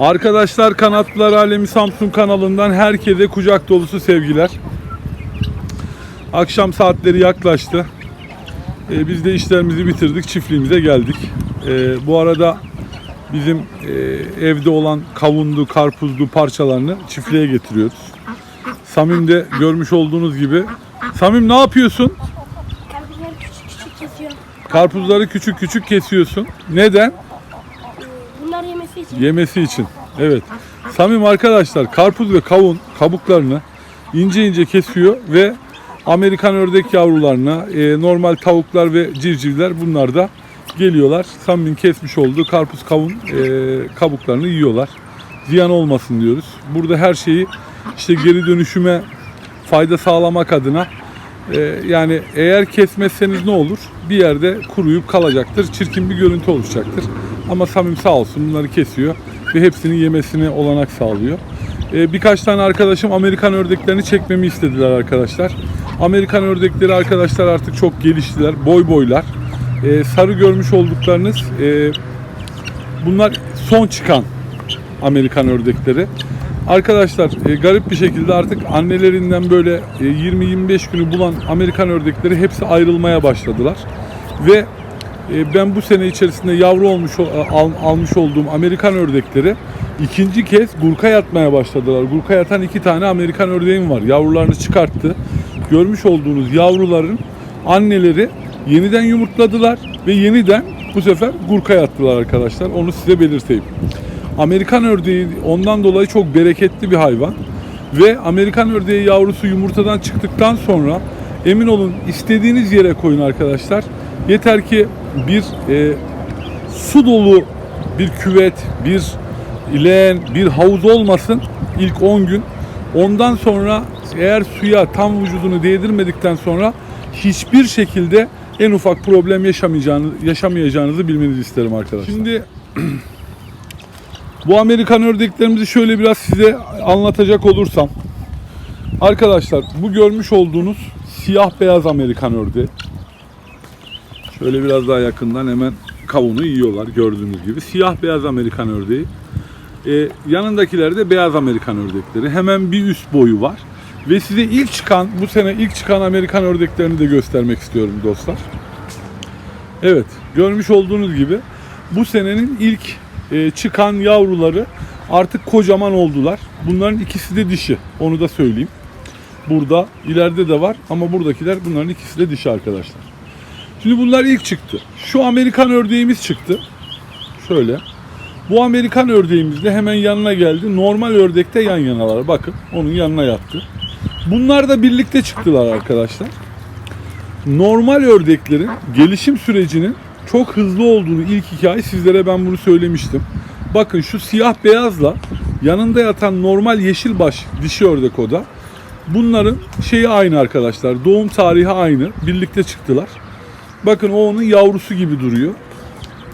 Arkadaşlar Kanatlılar Alemi Samsun kanalından herkese kucak dolusu sevgiler. Akşam saatleri yaklaştı. Ee, biz de işlerimizi bitirdik, çiftliğimize geldik. Ee, bu arada bizim e, evde olan kavunlu, karpuzlu parçalarını çiftliğe getiriyoruz. Samim de görmüş olduğunuz gibi. Samim ne yapıyorsun? Karpuzları küçük küçük kesiyorum. Karpuzları küçük küçük kesiyorsun. Neden? Yemesi için. Evet. Samim arkadaşlar karpuz ve kavun kabuklarını ince ince kesiyor ve Amerikan ördek yavrularına, e, normal tavuklar ve civcivler bunlar da geliyorlar. Samim'in kesmiş olduğu karpuz kavun e, kabuklarını yiyorlar. Ziyan olmasın diyoruz. Burada her şeyi işte geri dönüşüme fayda sağlamak adına e, yani eğer kesmezseniz ne olur? Bir yerde kuruyup kalacaktır. Çirkin bir görüntü oluşacaktır. Ama Samim sağ olsun bunları kesiyor ve hepsini yemesine olanak sağlıyor. E, birkaç tane arkadaşım Amerikan ördeklerini çekmemi istediler arkadaşlar. Amerikan ördekleri arkadaşlar artık çok geliştiler. Boy boylar. E, sarı görmüş olduklarınız e, bunlar son çıkan Amerikan ördekleri. Arkadaşlar e, garip bir şekilde artık annelerinden böyle e, 20-25 günü bulan Amerikan ördekleri hepsi ayrılmaya başladılar. Ve ben bu sene içerisinde yavru olmuş almış olduğum Amerikan ördekleri ikinci kez gurka yatmaya başladılar. Gurka yatan iki tane Amerikan ördeğim var. Yavrularını çıkarttı. Görmüş olduğunuz yavruların anneleri yeniden yumurtladılar ve yeniden bu sefer gurka yattılar arkadaşlar. Onu size belirteyim. Amerikan ördeği ondan dolayı çok bereketli bir hayvan. Ve Amerikan ördeği yavrusu yumurtadan çıktıktan sonra emin olun istediğiniz yere koyun arkadaşlar. Yeter ki bir e, su dolu bir küvet, bir leğen, bir havuz olmasın ilk 10 gün. Ondan sonra eğer suya tam vücudunu değdirmedikten sonra hiçbir şekilde en ufak problem yaşamayacağınız, yaşamayacağınızı bilmenizi isterim arkadaşlar. Şimdi bu Amerikan ördeklerimizi şöyle biraz size anlatacak olursam. Arkadaşlar bu görmüş olduğunuz siyah beyaz Amerikan ördeği. Şöyle biraz daha yakından hemen kavunu yiyorlar gördüğünüz gibi. Siyah beyaz Amerikan ördeği. Ee, yanındakiler de beyaz Amerikan ördekleri. Hemen bir üst boyu var. Ve size ilk çıkan, bu sene ilk çıkan Amerikan ördeklerini de göstermek istiyorum dostlar. Evet, görmüş olduğunuz gibi bu senenin ilk e, çıkan yavruları artık kocaman oldular. Bunların ikisi de dişi, onu da söyleyeyim. Burada, ileride de var ama buradakiler bunların ikisi de dişi arkadaşlar. Şimdi bunlar ilk çıktı. Şu Amerikan ördeğimiz çıktı. Şöyle. Bu Amerikan ördeğimiz de hemen yanına geldi. Normal ördekte yan yanalar. Bakın onun yanına yattı. Bunlar da birlikte çıktılar arkadaşlar. Normal ördeklerin gelişim sürecinin çok hızlı olduğunu ilk iki ay sizlere ben bunu söylemiştim. Bakın şu siyah beyazla yanında yatan normal yeşil baş dişi ördek o da. Bunların şeyi aynı arkadaşlar. Doğum tarihi aynı. Birlikte çıktılar. Bakın o onun yavrusu gibi duruyor.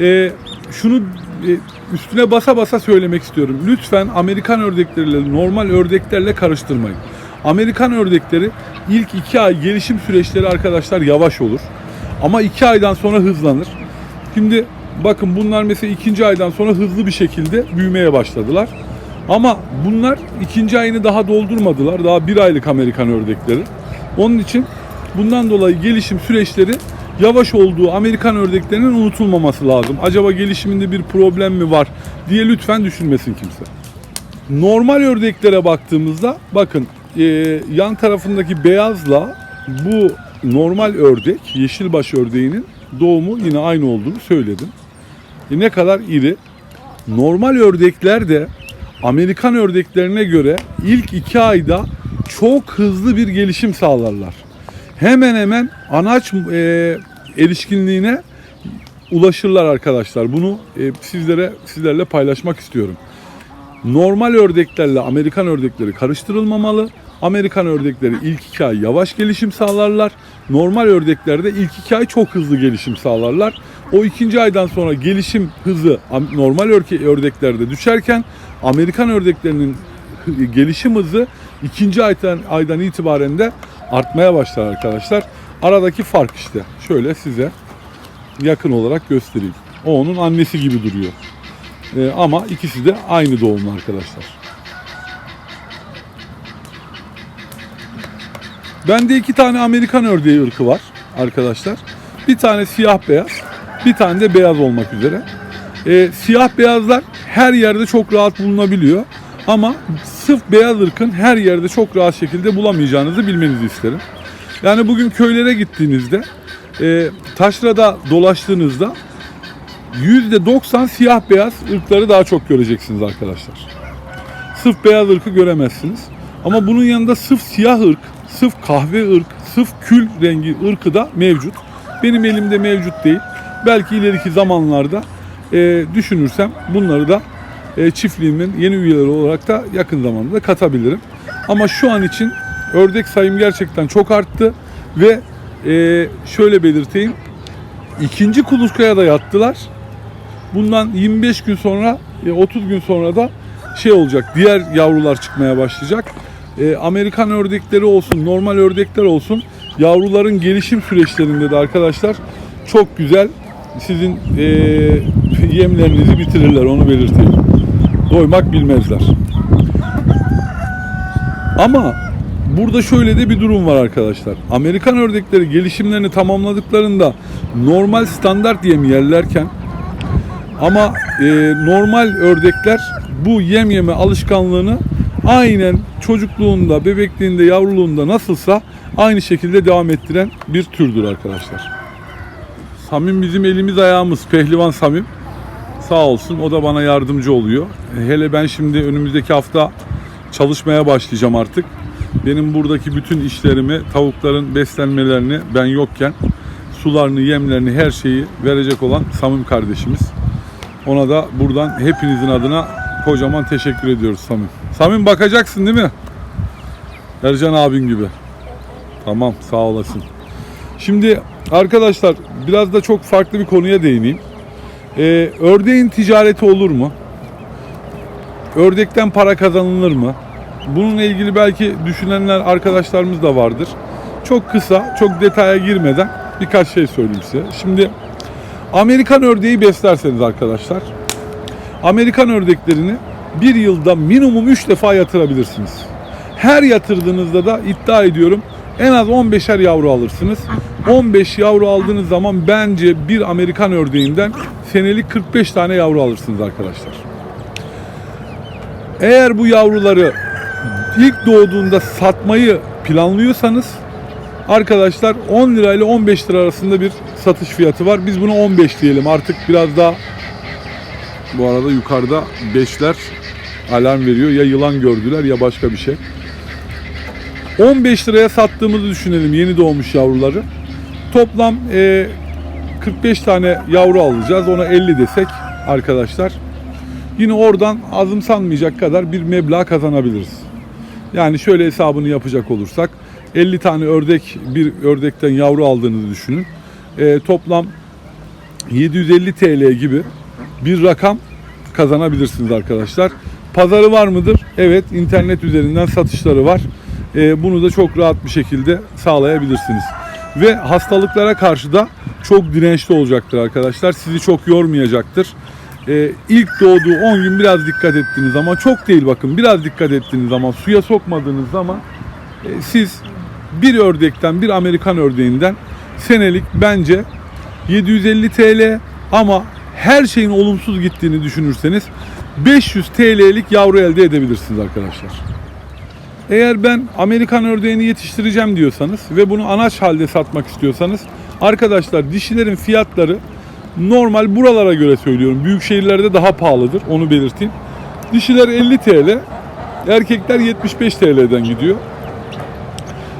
Ee, şunu e, üstüne basa basa söylemek istiyorum. Lütfen Amerikan ördekleriyle normal ördeklerle karıştırmayın. Amerikan ördekleri ilk iki ay gelişim süreçleri arkadaşlar yavaş olur. Ama iki aydan sonra hızlanır. Şimdi bakın bunlar mesela ikinci aydan sonra hızlı bir şekilde büyümeye başladılar. Ama bunlar ikinci ayını daha doldurmadılar. Daha bir aylık Amerikan ördekleri. Onun için bundan dolayı gelişim süreçleri yavaş olduğu Amerikan ördeklerinin unutulmaması lazım. Acaba gelişiminde bir problem mi var diye lütfen düşünmesin kimse. Normal ördeklere baktığımızda bakın e, yan tarafındaki beyazla bu normal ördek, yeşilbaş ördeğinin doğumu yine aynı olduğunu söyledim. E, ne kadar iri. Normal ördekler de Amerikan ördeklerine göre ilk iki ayda çok hızlı bir gelişim sağlarlar. Hemen hemen anaç e, erişkinliğine ulaşırlar arkadaşlar. Bunu e, sizlere sizlerle paylaşmak istiyorum. Normal ördeklerle Amerikan ördekleri karıştırılmamalı. Amerikan ördekleri ilk iki ay yavaş gelişim sağlarlar. Normal ördeklerde ilk iki ay çok hızlı gelişim sağlarlar. O ikinci aydan sonra gelişim hızı normal ördeklerde düşerken Amerikan ördeklerinin gelişim hızı ikinci aydan, aydan itibaren de artmaya başlar arkadaşlar. Aradaki fark işte. Şöyle size yakın olarak göstereyim. O onun annesi gibi duruyor. E, ama ikisi de aynı doğumlu arkadaşlar. Bende iki tane Amerikan ördeği ırkı var arkadaşlar. Bir tane siyah beyaz, bir tane de beyaz olmak üzere. Ee, siyah beyazlar her yerde çok rahat bulunabiliyor. Ama sırf beyaz ırkın her yerde çok rahat şekilde bulamayacağınızı bilmenizi isterim. Yani bugün köylere gittiğinizde, e, taşrada dolaştığınızda %90 siyah beyaz ırkları daha çok göreceksiniz arkadaşlar. Sırf beyaz ırkı göremezsiniz. Ama bunun yanında sırf siyah ırk, sırf kahve ırk, sırf kül rengi ırkı da mevcut. Benim elimde mevcut değil. Belki ileriki zamanlarda e, düşünürsem bunları da e, çiftliğimin yeni üyeleri olarak da yakın zamanda katabilirim. Ama şu an için ördek sayım gerçekten çok arttı ve e, şöyle belirteyim. ikinci kuluçkaya da yattılar. Bundan 25 gün sonra, e, 30 gün sonra da şey olacak. Diğer yavrular çıkmaya başlayacak. E, Amerikan ördekleri olsun, normal ördekler olsun. Yavruların gelişim süreçlerinde de arkadaşlar çok güzel sizin e, yemlerinizi bitirirler onu belirteyim. Doymak bilmezler. Ama burada şöyle de bir durum var arkadaşlar. Amerikan ördekleri gelişimlerini tamamladıklarında normal standart yem yerlerken ama e, normal ördekler bu yem yeme alışkanlığını aynen çocukluğunda, bebekliğinde, yavruluğunda nasılsa aynı şekilde devam ettiren bir türdür arkadaşlar. Samim bizim elimiz ayağımız. Pehlivan Samim. Sağ olsun o da bana yardımcı oluyor. Hele ben şimdi önümüzdeki hafta çalışmaya başlayacağım artık. Benim buradaki bütün işlerimi, tavukların beslenmelerini ben yokken sularını, yemlerini, her şeyi verecek olan Samim kardeşimiz. Ona da buradan hepinizin adına kocaman teşekkür ediyoruz Samim. Samim bakacaksın değil mi? Ercan abin gibi. Tamam sağ olasın. Şimdi arkadaşlar biraz da çok farklı bir konuya değineyim. Ee, ördeğin ticareti olur mu? Ördekten para kazanılır mı? Bununla ilgili belki düşünenler arkadaşlarımız da vardır. Çok kısa, çok detaya girmeden birkaç şey söyleyeyim size. Şimdi Amerikan ördeği beslerseniz arkadaşlar, Amerikan ördeklerini bir yılda minimum 3 defa yatırabilirsiniz. Her yatırdığınızda da iddia ediyorum en az 15'er yavru alırsınız. 15 yavru aldığınız zaman bence bir Amerikan ördeğinden senelik 45 tane yavru alırsınız arkadaşlar. Eğer bu yavruları ilk doğduğunda satmayı planlıyorsanız arkadaşlar 10 lira ile 15 lira arasında bir satış fiyatı var. Biz bunu 15 diyelim. Artık biraz daha bu arada yukarıda beşler alarm veriyor. Ya yılan gördüler ya başka bir şey. 15 liraya sattığımızı düşünelim yeni doğmuş yavruları. Toplam e, 45 tane yavru alacağız. Ona 50 desek arkadaşlar. Yine oradan azımsanmayacak kadar bir meblağ kazanabiliriz. Yani şöyle hesabını yapacak olursak 50 tane ördek bir ördekten yavru aldığınızı düşünün. E, toplam 750 TL gibi bir rakam kazanabilirsiniz arkadaşlar. Pazarı var mıdır? Evet, internet üzerinden satışları var. E, bunu da çok rahat bir şekilde sağlayabilirsiniz. Ve hastalıklara karşı da çok dirençli olacaktır arkadaşlar. Sizi çok yormayacaktır. E, ilk doğduğu 10 gün biraz dikkat ettiğiniz zaman, çok değil bakın, biraz dikkat ettiğiniz zaman, suya sokmadığınız zaman e, siz bir ördekten, bir Amerikan ördeğinden senelik bence 750 TL ama her şeyin olumsuz gittiğini düşünürseniz 500 TL'lik yavru elde edebilirsiniz arkadaşlar. Eğer ben Amerikan ördeğini yetiştireceğim diyorsanız ve bunu anaç halde satmak istiyorsanız arkadaşlar dişilerin fiyatları normal buralara göre söylüyorum. Büyük şehirlerde daha pahalıdır onu belirteyim. Dişiler 50 TL, erkekler 75 TL'den gidiyor.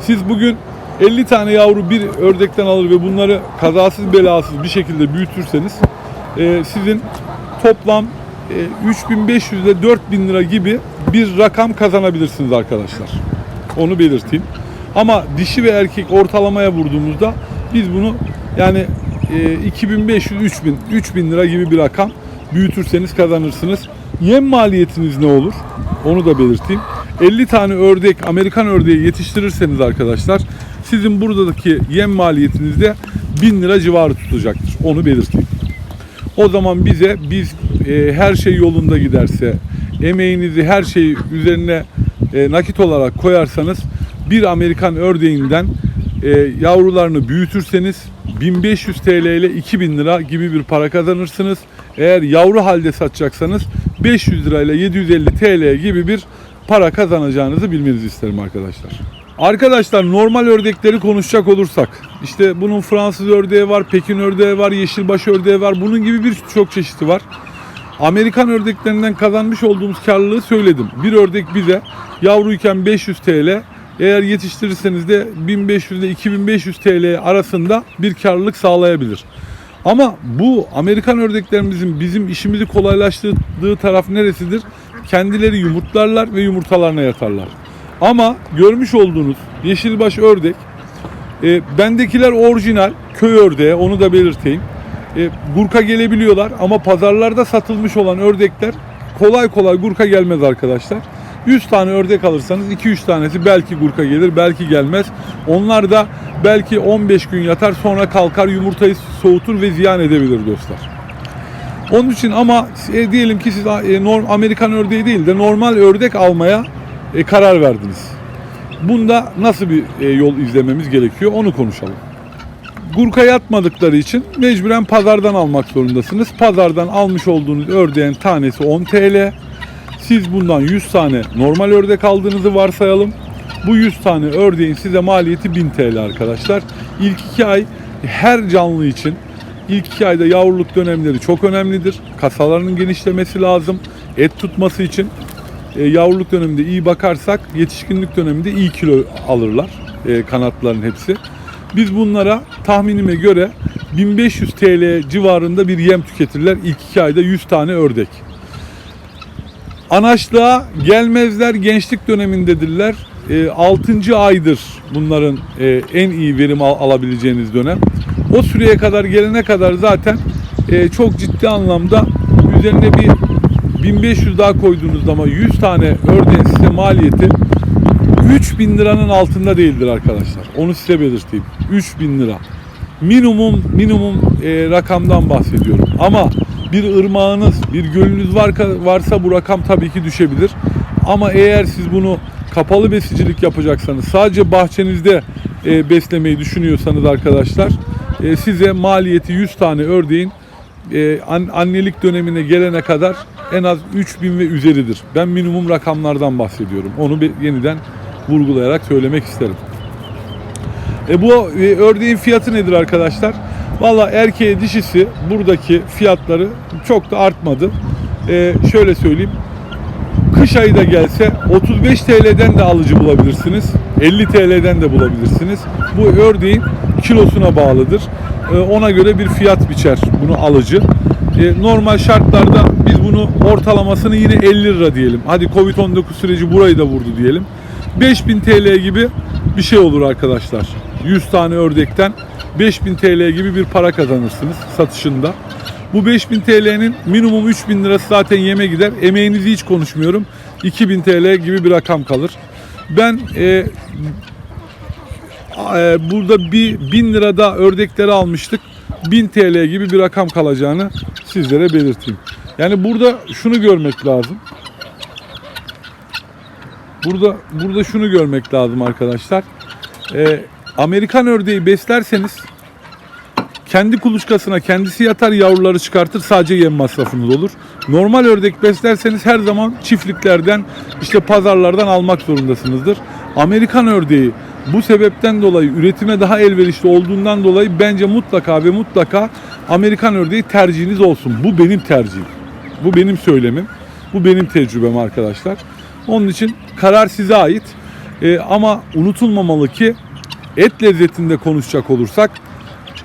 Siz bugün 50 tane yavru bir ördekten alır ve bunları kazasız belasız bir şekilde büyütürseniz e, sizin toplam e, 3500 ile 4000 lira gibi bir rakam kazanabilirsiniz arkadaşlar. Onu belirteyim. Ama dişi ve erkek ortalamaya vurduğumuzda biz bunu yani e, 2500 3000 3000 lira gibi bir rakam büyütürseniz kazanırsınız. Yem maliyetiniz ne olur? Onu da belirteyim. 50 tane ördek, Amerikan ördeği yetiştirirseniz arkadaşlar sizin buradaki yem maliyetiniz de 1000 lira civarı tutacaktır. Onu belirteyim. O zaman bize biz e, her şey yolunda giderse, emeğinizi her şeyi üzerine e, nakit olarak koyarsanız bir Amerikan ördeğinden e, yavrularını büyütürseniz 1500 TL ile 2000 lira gibi bir para kazanırsınız. Eğer yavru halde satacaksanız 500 lira ile 750 TL gibi bir para kazanacağınızı bilmenizi isterim arkadaşlar. Arkadaşlar normal ördekleri konuşacak olursak işte bunun Fransız ördeği var, Pekin ördeği var, yeşilbaş ördeği var. Bunun gibi birçok çeşidi var. Amerikan ördeklerinden kazanmış olduğumuz karlılığı söyledim. Bir ördek bize yavruyken 500 TL, eğer yetiştirirseniz de 1500 ile 2500 TL arasında bir karlılık sağlayabilir. Ama bu Amerikan ördeklerimizin bizim işimizi kolaylaştırdığı taraf neresidir? Kendileri yumurtlarlar ve yumurtalarına yatarlar. Ama görmüş olduğunuz yeşilbaş ördek, e, bendekiler orijinal köy ördeği onu da belirteyim. E, gurka gelebiliyorlar ama pazarlarda satılmış olan ördekler kolay kolay gurka gelmez arkadaşlar. 100 tane ördek alırsanız 2-3 tanesi belki gurka gelir belki gelmez. Onlar da belki 15 gün yatar sonra kalkar yumurtayı soğutur ve ziyan edebilir dostlar. Onun için ama e, diyelim ki siz e, norm, Amerikan ördeği değil de normal ördek almaya e, karar verdiniz. Bunda nasıl bir e, yol izlememiz gerekiyor onu konuşalım. Gurka yatmadıkları için mecburen pazardan almak zorundasınız. Pazardan almış olduğunuz ördeğin tanesi 10 TL. Siz bundan 100 tane normal ördek aldığınızı varsayalım. Bu 100 tane ördeğin size maliyeti 1000 TL arkadaşlar. İlk 2 ay her canlı için ilk 2 ayda yavruluk dönemleri çok önemlidir. Kasalarının genişlemesi lazım. Et tutması için e, yavruluk döneminde iyi bakarsak yetişkinlik döneminde iyi kilo alırlar e, kanatların hepsi. Biz bunlara tahminime göre 1500 TL civarında bir yem tüketirler ilk 2 ayda 100 tane ördek. Anaçlığa gelmezler gençlik dönemindedirler. 6. aydır bunların e, en iyi verim al- alabileceğiniz dönem. O süreye kadar gelene kadar zaten e, çok ciddi anlamda üzerine bir 1500 daha koyduğunuz zaman 100 tane ördeğin size maliyeti 3000 liranın altında değildir arkadaşlar. Onu size belirteyim. 3000 lira. Minimum minimum e, rakamdan bahsediyorum. Ama bir ırmağınız, bir gölünüz var, varsa bu rakam tabii ki düşebilir. Ama eğer siz bunu kapalı besicilik yapacaksanız, sadece bahçenizde e, beslemeyi düşünüyorsanız arkadaşlar, e, size maliyeti 100 tane ördeğin e, an- annelik dönemine gelene kadar en az 3000 ve üzeridir. Ben minimum rakamlardan bahsediyorum. Onu bir yeniden vurgulayarak söylemek isterim. E bu e, ördeğin fiyatı nedir arkadaşlar? Valla erkeğe dişisi buradaki fiyatları çok da artmadı. E, şöyle söyleyeyim. Kış ayı da gelse 35 TL'den de alıcı bulabilirsiniz. 50 TL'den de bulabilirsiniz. Bu ördeğin kilosuna bağlıdır. E, ona göre bir fiyat biçer bunu alıcı. E, normal şartlarda biz bunu ortalamasını yine 50 lira diyelim. Hadi Covid-19 süreci burayı da vurdu diyelim. 5000 TL gibi bir şey olur arkadaşlar. 100 tane ördekten 5000 TL gibi bir para kazanırsınız satışında. Bu 5000 TL'nin minimum 3000 lirası zaten yeme gider. Emeğinizi hiç konuşmuyorum. 2000 TL gibi bir rakam kalır. Ben e, e, burada bir 1000 lirada ördekleri almıştık. 1000 TL gibi bir rakam kalacağını sizlere belirteyim. Yani burada şunu görmek lazım. Burada burada şunu görmek lazım arkadaşlar. Ee, Amerikan ördeği beslerseniz kendi kuluçkasına kendisi yatar yavruları çıkartır sadece yem masrafınız olur. Normal ördek beslerseniz her zaman çiftliklerden işte pazarlardan almak zorundasınızdır. Amerikan ördeği bu sebepten dolayı üretime daha elverişli olduğundan dolayı bence mutlaka ve mutlaka Amerikan ördeği tercihiniz olsun. Bu benim tercihim. Bu benim söylemim. Bu benim tecrübem arkadaşlar. Onun için karar size ait. Ee, ama unutulmamalı ki et lezzetinde konuşacak olursak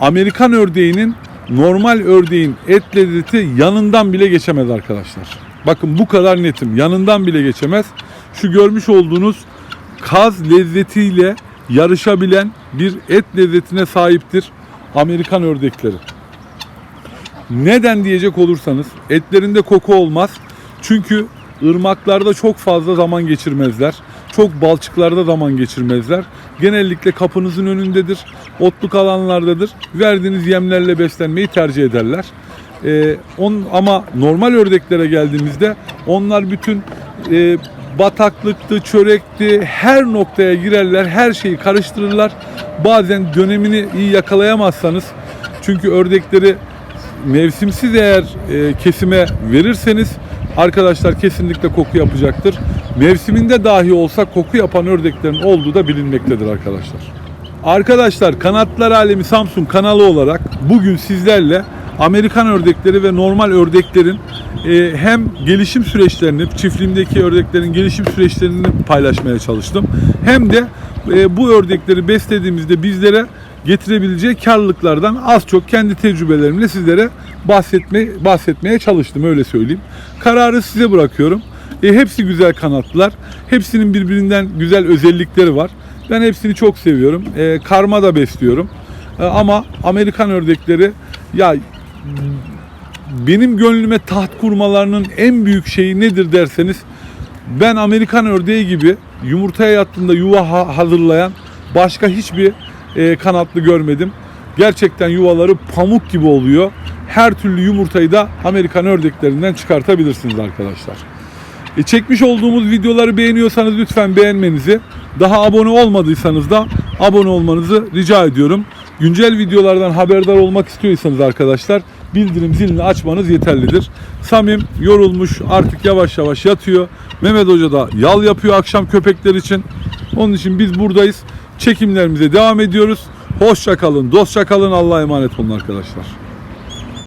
Amerikan ördeğinin normal ördeğin et lezzeti yanından bile geçemez arkadaşlar. Bakın bu kadar netim. Yanından bile geçemez. Şu görmüş olduğunuz kaz lezzetiyle yarışabilen bir et lezzetine sahiptir Amerikan ördekleri. Neden diyecek olursanız etlerinde koku olmaz. Çünkü ırmaklarda çok fazla zaman geçirmezler. Çok balçıklarda zaman geçirmezler. Genellikle kapınızın önündedir. Otluk alanlardadır. Verdiğiniz yemlerle beslenmeyi tercih ederler. E, on, ama normal ördeklere geldiğimizde onlar bütün e, bataklıktı, çörekti, her noktaya girerler, her şeyi karıştırırlar. Bazen dönemini iyi yakalayamazsanız çünkü ördekleri mevsimsiz eğer e, kesime verirseniz arkadaşlar kesinlikle koku yapacaktır. Mevsiminde dahi olsa koku yapan ördeklerin olduğu da bilinmektedir arkadaşlar. Arkadaşlar Kanatlar Alemi Samsun kanalı olarak bugün sizlerle Amerikan ördekleri ve normal ördeklerin e, hem gelişim süreçlerini, çiftliğimdeki ördeklerin gelişim süreçlerini paylaşmaya çalıştım. Hem de e, bu ördekleri beslediğimizde bizlere getirebileceği karlılıklardan az çok kendi tecrübelerimle sizlere bahsetme, bahsetmeye çalıştım öyle söyleyeyim. Kararı size bırakıyorum. E, hepsi güzel kanatlılar. Hepsinin birbirinden güzel özellikleri var. Ben hepsini çok seviyorum. E, karma da besliyorum. E, ama Amerikan ördekleri ya benim gönlüme taht kurmalarının en büyük şeyi nedir derseniz ben Amerikan ördeği gibi yumurtaya yattığında yuva ha- hazırlayan başka hiçbir e, kanatlı görmedim. Gerçekten yuvaları pamuk gibi oluyor. Her türlü yumurtayı da Amerikan ördeklerinden çıkartabilirsiniz arkadaşlar. E, çekmiş olduğumuz videoları beğeniyorsanız lütfen beğenmenizi, daha abone olmadıysanız da abone olmanızı rica ediyorum. Güncel videolardan haberdar olmak istiyorsanız arkadaşlar bildirim zilini açmanız yeterlidir. Samim yorulmuş artık yavaş yavaş yatıyor. Mehmet Hoca da yal yapıyor akşam köpekler için. Onun için biz buradayız. Çekimlerimize devam ediyoruz. Hoşça kalın, dostça kalın. Allah'a emanet olun arkadaşlar.